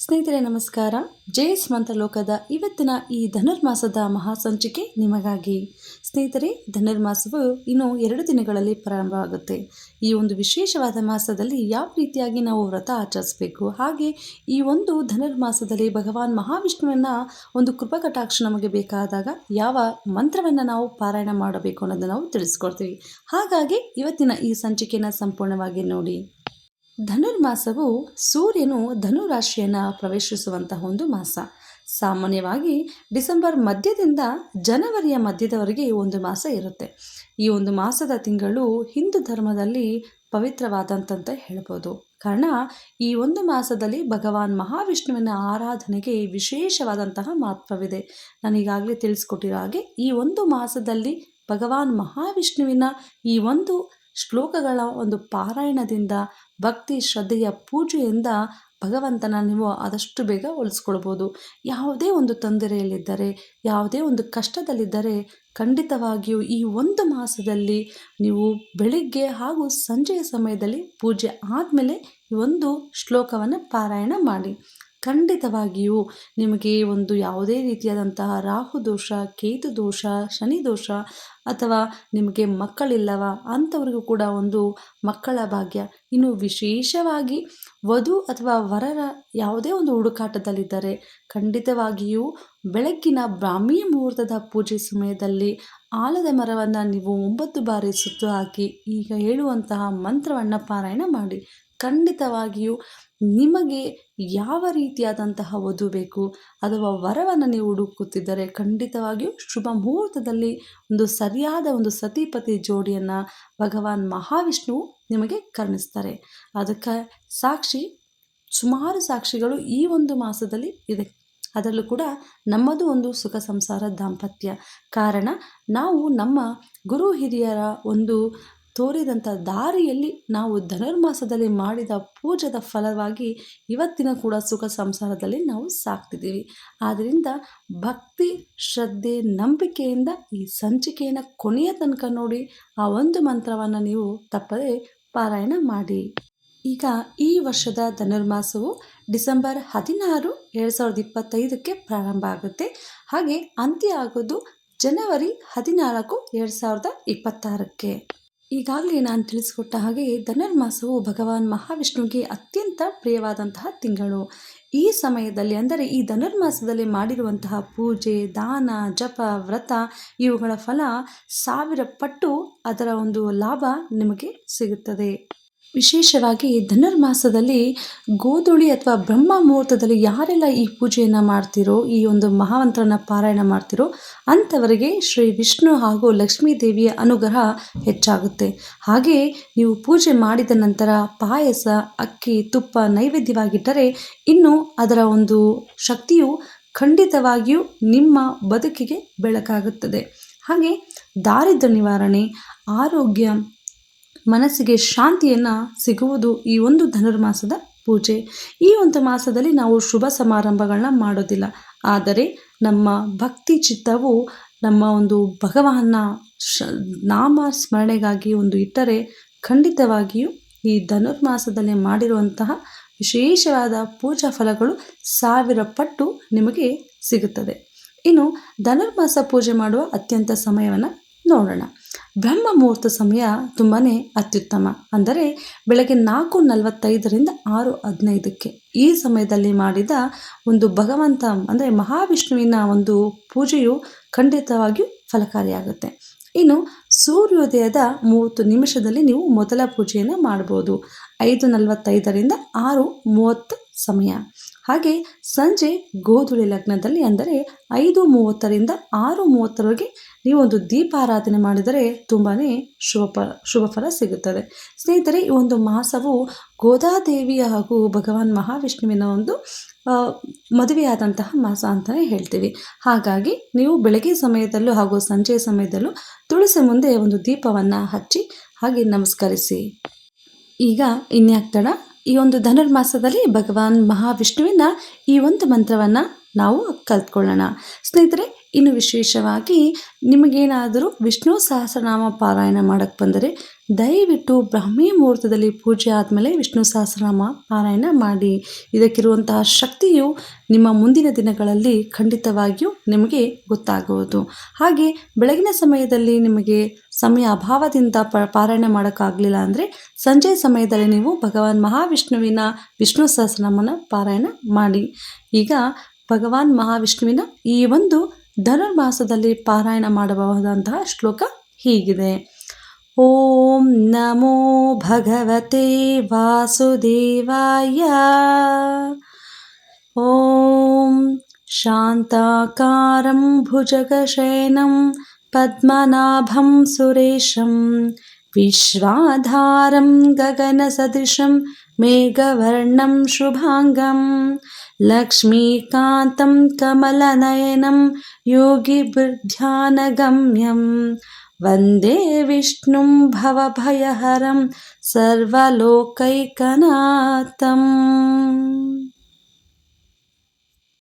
ಸ್ನೇಹಿತರೆ, ನಮಸ್ಕಾರ. ಜಯ ಮಂತ್ರಲೋಕದ ಇವತ್ತಿನ ಈ ಧನುರ್ಮಾಸದ ಮಹಾಸಂಚಿಕೆ ನಿಮಗಾಗಿ. ಸ್ನೇಹಿತರೆ, ಧನುರ್ಮಾಸವು ಇನ್ನು ಎರಡು ದಿನಗಳಲ್ಲಿ ಪ್ರಾರಂಭವಾಗುತ್ತೆ. ಈ ಒಂದು ವಿಶೇಷವಾದ ಮಾಸದಲ್ಲಿ ಯಾವ ರೀತಿಯಾಗಿ ನಾವು ವ್ರತ ಆಚರಿಸಬೇಕು, ಹಾಗೆ ಈ ಒಂದು ಧನುರ್ಮಾಸದಲ್ಲಿ ಭಗವಾನ್ ಮಹಾವಿಷ್ಣುವನ್ನ ಒಂದು ಕೃಪಕಟಾಕ್ಷ ನಮಗೆ ಬೇಕಾದಾಗ ಯಾವ ಮಂತ್ರವನ್ನು ನಾವು ಪಾರಾಯಣ ಮಾಡಬೇಕು ಅನ್ನೋದನ್ನು ನಾವು ತಿಳಿಸ್ಕೊಡ್ತೀವಿ. ಹಾಗಾಗಿ ಇವತ್ತಿನ ಈ ಸಂಚಿಕೆನ ಸಂಪೂರ್ಣವಾಗಿ ನೋಡಿ. ಧನುರ್ಮಾಸವು ಸೂರ್ಯನು ಧನುರಾಶಿಯನ್ನು ಪ್ರವೇಶಿಸುವಂತಹ ಒಂದು ಮಾಸ. ಸಾಮಾನ್ಯವಾಗಿ ಡಿಸೆಂಬರ್ ಮಧ್ಯದಿಂದ ಜನವರಿಯ ಮಧ್ಯದವರೆಗೆ ಒಂದು ಮಾಸ ಇರುತ್ತೆ. ಈ ಒಂದು ಮಾಸದ ತಿಂಗಳು ಹಿಂದೂ ಧರ್ಮದಲ್ಲಿ ಪವಿತ್ರವಾದಂತಂತ ಹೇಳ್ಬೋದು. ಕಾರಣ, ಈ ಒಂದು ಮಾಸದಲ್ಲಿ ಭಗವಾನ್ ಮಹಾವಿಷ್ಣುವಿನ ಆರಾಧನೆಗೆ ವಿಶೇಷವಾದಂತಹ ಮಹತ್ವವಿದೆ. ನಾನು ಈಗಾಗಲೇ ತಿಳಿಸ್ಕೊಟ್ಟಿರೋ ಹಾಗೆ ಈ ಒಂದು ಮಾಸದಲ್ಲಿ ಭಗವಾನ್ ಮಹಾವಿಷ್ಣುವಿನ ಈ ಒಂದು ಶ್ಲೋಕಗಳ ಒಂದು ಪಾರಾಯಣದಿಂದ ಭಕ್ತಿ ಶ್ರದ್ಧೆಯ ಪೂಜೆಯಿಂದ ಭಗವಂತನ ನೀವು ಆದಷ್ಟು ಬೇಗ ಉಳಿಸ್ಕೊಳ್ಬೋದು. ಯಾವುದೇ ಒಂದು ತೊಂದರೆಯಲ್ಲಿದ್ದರೆ, ಯಾವುದೇ ಒಂದು ಕಷ್ಟದಲ್ಲಿದ್ದರೆ ಖಂಡಿತವಾಗಿಯೂ ಈ ಒಂದು ಮಾಸದಲ್ಲಿ ನೀವು ಬೆಳಿಗ್ಗೆ ಹಾಗೂ ಸಂಜೆಯ ಸಮಯದಲ್ಲಿ ಪೂಜೆ ಆದಮೇಲೆ ಒಂದು ಶ್ಲೋಕವನ್ನು ಪಾರಾಯಣ ಮಾಡಿ. ಖಂಡಿತವಾಗಿಯೂ ನಿಮಗೆ ಒಂದು ಯಾವುದೇ ರೀತಿಯಾದಂತಹ ರಾಹು ದೋಷ, ಕೇತು ದೋಷ, ಶನಿ ದೋಷ ಅಥವಾ ನಿಮಗೆ ಮಕ್ಕಳಿಲ್ಲವ ಅಂಥವ್ರಿಗೂ ಕೂಡ ಒಂದು ಮಕ್ಕಳ ಭಾಗ್ಯ. ಇನ್ನು ವಿಶೇಷವಾಗಿ ವಧು ಅಥವಾ ವರರ ಯಾವುದೇ ಒಂದು ಹುಡುಕಾಟದಲ್ಲಿದ್ದರೆ ಖಂಡಿತವಾಗಿಯೂ ಬೆಳಗ್ಗಿನ ಬ್ರಾಹ್ಮಿ ಮುಹೂರ್ತದ ಪೂಜೆ ಸಮಯದಲ್ಲಿ ಆಲದ ಮರವನ್ನು ನೀವು ಒಂಬತ್ತು ಬಾರಿ ಸುತ್ತು ಹಾಕಿ ಈಗ ಹೇಳುವಂತಹ ಮಂತ್ರವನ್ನು ಪಾರಾಯಣ ಮಾಡಿ. ಖಂಡಿತವಾಗಿಯೂ ನಿಮಗೆ ಯಾವ ರೀತಿಯಾದಂತಹ ವಧು ಬೇಕು ಅಥವಾ ವರವನ್ನು ನೀವು ಹುಡುಕುತ್ತಿದ್ದರೆ ಖಂಡಿತವಾಗಿಯೂ ಶುಭ ಮುಹೂರ್ತದಲ್ಲಿ ಒಂದು ಸರಿಯಾದ ಒಂದು ಸತಿಪತಿ ಜೋಡಿಯನ್ನು ಭಗವಾನ್ ಮಹಾವಿಷ್ಣುವು ನಿಮಗೆ ಕರುಣಿಸ್ತಾರೆ. ಅದಕ್ಕೆ ಸಾಕ್ಷಿ, ಸುಮಾರು ಸಾಕ್ಷಿಗಳು ಈ ಒಂದು ಮಾಸದಲ್ಲಿ ಇದೆ ಅದರಲ್ಲೂ ಕೂಡ ನಮ್ಮದು ಒಂದು ಸುಖ ಸಂಸಾರ ದಾಂಪತ್ಯ. ಕಾರಣ ನಾವು ನಮ್ಮ ಗುರು ಹಿರಿಯರ ಒಂದು ತೋರಿದಂಥ ದಾರಿಯಲ್ಲಿ ನಾವು ಧನುರ್ಮಾಸದಲ್ಲಿ ಮಾಡಿದ ಪೂಜದ ಫಲವಾಗಿ ಇವತ್ತಿನ ಕೂಡ ಸುಖ ಸಂಸಾರದಲ್ಲಿ ನಾವು ಸಾಕ್ತಿದ್ದೀವಿ. ಆದ್ದರಿಂದ ಭಕ್ತಿ, ಶ್ರದ್ಧೆ, ನಂಬಿಕೆಯಿಂದ ಈ ಸಂಚಿಕೆಯನ್ನು ಕೊನೆಯ ತನಕ ನೋಡಿ ಆ ಒಂದು ಮಂತ್ರವನ್ನು ನೀವು ತಪ್ಪದೆ ಪಾರಾಯಣ ಮಾಡಿ. ಈಗ ಈ ವರ್ಷದ ಧನುರ್ಮಾಸವು ಡಿಸೆಂಬರ್ ಹದಿನಾರು ಎರಡು ಸಾವಿರದ ಇಪ್ಪತ್ತೈದಕ್ಕೆ ಪ್ರಾರಂಭ ಆಗುತ್ತೆ. ಹಾಗೆ ಅಂತ್ಯ ಆಗೋದು ಜನವರಿ ಹದಿನಾಲ್ಕು ಎರಡು ಸಾವಿರದ ಇಪ್ಪತ್ತಾರಕ್ಕೆ. ಈಗಾಗಲೇ ನಾನು ತಿಳಿಸಿಕೊಟ್ಟ ಹಾಗೆ ಧನುರ್ಮಾಸವು ಭಗವಾನ್ ಮಹಾವಿಷ್ಣುವಿಗೆ ಅತ್ಯಂತ ಪ್ರಿಯವಾದಂತಹ ತಿಂಗಳು. ಈ ಸಮಯದಲ್ಲಿ ಅಂದರೆ ಈ ಧನುರ್ಮಾಸದಲ್ಲಿ ಮಾಡಿರುವಂತಹ ಪೂಜೆ, ದಾನ, ಜಪ, ವ್ರತ ಇವುಗಳ ಫಲ ಸಾವಿರ ಪಟ್ಟು ಅದರ ಒಂದು ಲಾಭ ನಿಮಗೆ ಸಿಗುತ್ತದೆ. ವಿಶೇಷವಾಗಿ ಧನುರ್ಮಾಸದಲ್ಲಿ ಗೋಧುಳಿ ಅಥವಾ ಬ್ರಹ್ಮ ಮುಹೂರ್ತದಲ್ಲಿ ಯಾರೆಲ್ಲ ಈ ಪೂಜೆಯನ್ನು ಮಾಡ್ತಿರೋ, ಈ ಒಂದು ಮಹಾಮಂತ್ರನ ಪಾರಾಯಣ ಮಾಡ್ತಿರೋ, ಅಂಥವರಿಗೆ ಶ್ರೀ ವಿಷ್ಣು ಹಾಗೂ ಲಕ್ಷ್ಮೀ ದೇವಿಯ ಅನುಗ್ರಹ ಹೆಚ್ಚಾಗುತ್ತೆ. ಹಾಗೆ ನೀವು ಪೂಜೆ ಮಾಡಿದ ನಂತರ ಪಾಯಸ, ಅಕ್ಕಿ, ತುಪ್ಪ ನೈವೇದ್ಯವಾಗಿಟ್ಟರೆ ಇನ್ನು ಅದರ ಒಂದು ಶಕ್ತಿಯು ಖಂಡಿತವಾಗಿಯೂ ನಿಮ್ಮ ಬದುಕಿಗೆ ಬೆಳಕಾಗುತ್ತದೆ. ಹಾಗೆ ದಾರಿದ್ರ್ಯ ನಿವಾರಣೆ, ಆರೋಗ್ಯ ಮನಸ್ಸಿಗೆ ಶಾಂತಿಯನ್ನು ಸಿಗುವುದು ಈ ಒಂದು ಧನುರ್ಮಾಸದ ಪೂಜೆ. ಈ ಒಂದು ಮಾಸದಲ್ಲಿ ನಾವು ಶುಭ ಸಮಾರಂಭಗಳನ್ನ ಮಾಡೋದಿಲ್ಲ. ಆದರೆ ನಮ್ಮ ಭಕ್ತಿ ಚಿತ್ತವು ನಮ್ಮ ಒಂದು ಭಗವಾನ ಶ, ನಾಮ ಸ್ಮರಣೆಗಾಗಿ ಒಂದು ಇಟ್ಟರೆ ಖಂಡಿತವಾಗಿಯೂ ಈ ಧನುರ್ಮಾಸದಲ್ಲಿ ಮಾಡಿರುವಂತಹ ವಿಶೇಷವಾದ ಪೂಜಾ ಫಲಗಳು ಸಾವಿರ ಪಟ್ಟು ನಿಮಗೆ ಸಿಗುತ್ತದೆ. ಇನ್ನು ಧನುರ್ಮಾಸ ಪೂಜೆ ಮಾಡುವ ಅತ್ಯಂತ ಸಮಯವನ್ನು ನೋಡೋಣ. ಬ್ರಹ್ಮ ಮುಹೂರ್ತ ಸಮಯ ತುಂಬಾ ಅತ್ಯುತ್ತಮ. ಅಂದರೆ ಬೆಳಗ್ಗೆ ನಾಲ್ಕು ನಲವತ್ತೈದರಿಂದ ಆರು ಹದಿನೈದಕ್ಕೆ ಈ ಸಮಯದಲ್ಲಿ ಮಾಡಿದ ಒಂದು ಭಗವಂತ, ಅಂದರೆ ಮಹಾವಿಷ್ಣುವಿನ ಒಂದು ಪೂಜೆಯು ಖಂಡಿತವಾಗಿಯೂ ಫಲಕಾರಿಯಾಗುತ್ತೆ. ಇನ್ನು ಸೂರ್ಯೋದಯದ ಮೂವತ್ತು ನಿಮಿಷದಲ್ಲಿ ನೀವು ಮೊದಲ ಪೂಜೆಯನ್ನು ಮಾಡ್ಬೋದು. ಐದು ನಲವತ್ತೈದರಿಂದ ಆರು ಮೂವತ್ತು ಸಮಯ. ಹಾಗೆ ಸಂಜೆ ಗೋಧುಳಿ ಲಗ್ನದಲ್ಲಿ ಅಂದರೆ ಐದು ಮೂವತ್ತರಿಂದ ಆರು ಮೂವತ್ತರವರೆಗೆ ನೀವು ಒಂದು ದೀಪಾರಾಧನೆ ಮಾಡಿದರೆ ತುಂಬಾ ಶುಭ ಶುಭ ಫಲ ಸಿಗುತ್ತದೆ. ಸ್ನೇಹಿತರೆ, ಈ ಒಂದು ಮಾಸವು ಗೋದಾದೇವಿಯ ಹಾಗೂ ಭಗವಾನ್ ಮಹಾವಿಷ್ಣುವಿನ ಒಂದು ಮದುವೆಯಾದಂತಹ ಮಾಸ ಅಂತಲೇ ಹೇಳ್ತೀವಿ. ಹಾಗಾಗಿ ನೀವು ಬೆಳಗ್ಗೆ ಸಮಯದಲ್ಲೂ ಹಾಗೂ ಸಂಜೆಯ ಸಮಯದಲ್ಲೂ ತುಳಸಿ ಮುಂದೆ ಒಂದು ದೀಪವನ್ನು ಹಚ್ಚಿ ಹಾಗೆ ನಮಸ್ಕರಿಸಿ. ಈಗ ಇನ್ಯಾಕ್ತಡ ಈ ಒಂದು ಧನುರ್ಮಾಸದಲ್ಲಿ ಭಗವಾನ್ ಮಹಾವಿಷ್ಣುವಿನ ಈ ಒಂದು ಮಂತ್ರವನ್ನು ನಾವು ಕಲ್ತ್ಕೊಳ್ಳೋಣ. ಸ್ನೇಹಿತರೆ ಇನ್ನು ವಿಶೇಷವಾಗಿ ನಿಮಗೇನಾದರೂ ವಿಷ್ಣು ಸಹಸ್ರನಾಮ ಪಾರಾಯಣ ಮಾಡೋಕ್ಕೆ ಬಂದರೆ ದಯವಿಟ್ಟು ಬ್ರಾಹ್ಮಿ ಮುಹೂರ್ತದಲ್ಲಿ ಪೂಜೆ ಆದಮೇಲೆ ವಿಷ್ಣು ಸಹಸ್ರನಾಮ ಪಾರಾಯಣ ಮಾಡಿ. ಇದಕ್ಕಿರುವಂತಹ ಶಕ್ತಿಯು ನಿಮ್ಮ ಮುಂದಿನ ದಿನಗಳಲ್ಲಿ ಖಂಡಿತವಾಗಿಯೂ ನಿಮಗೆ ಗೊತ್ತಾಗುವುದು. ಹಾಗೆ ಬೆಳಗಿನ ಸಮಯದಲ್ಲಿ ನಿಮಗೆ ಸಮಯ ಅಭಾವದಿಂದ ಪ ಪಾರಾಯಣ ಮಾಡೋಕ್ಕಾಗಲಿಲ್ಲ ಅಂದರೆ ಸಂಜೆ ಸಮಯದಲ್ಲಿ ನೀವು ಭಗವಾನ್ ಮಹಾವಿಷ್ಣುವಿನ ವಿಷ್ಣು ಸಹಸ್ರನಾಮನ ಪಾರಾಯಣ ಮಾಡಿ. ಈಗ ಭಗವಾನ್ ಮಹಾವಿಷ್ಣುವಿನ ಈ ಒಂದು ಧನುರ್ಮಾಸದಲ್ಲಿ ಪಾರಾಯಣ ಮಾಡಬಹುದಂತಹ ಶ್ಲೋಕ ಹೀಗಿದೆ ಓಂ ನಮೋ ಭಗವತೆ ವಾಸುದೇವಾಯ ॐ शान्ताकारं भुजगशयनं पद्मनाभं सुरेशं विश्वाधारं गगनसदृशं मेघवर्णं शुभाङ्गं లక్ష్మీకాంతం కమలనయనం యోగిబృధ్యానగమ్యం వందే విష్ణుం భవభయహరం సర్వలోకైకనాథం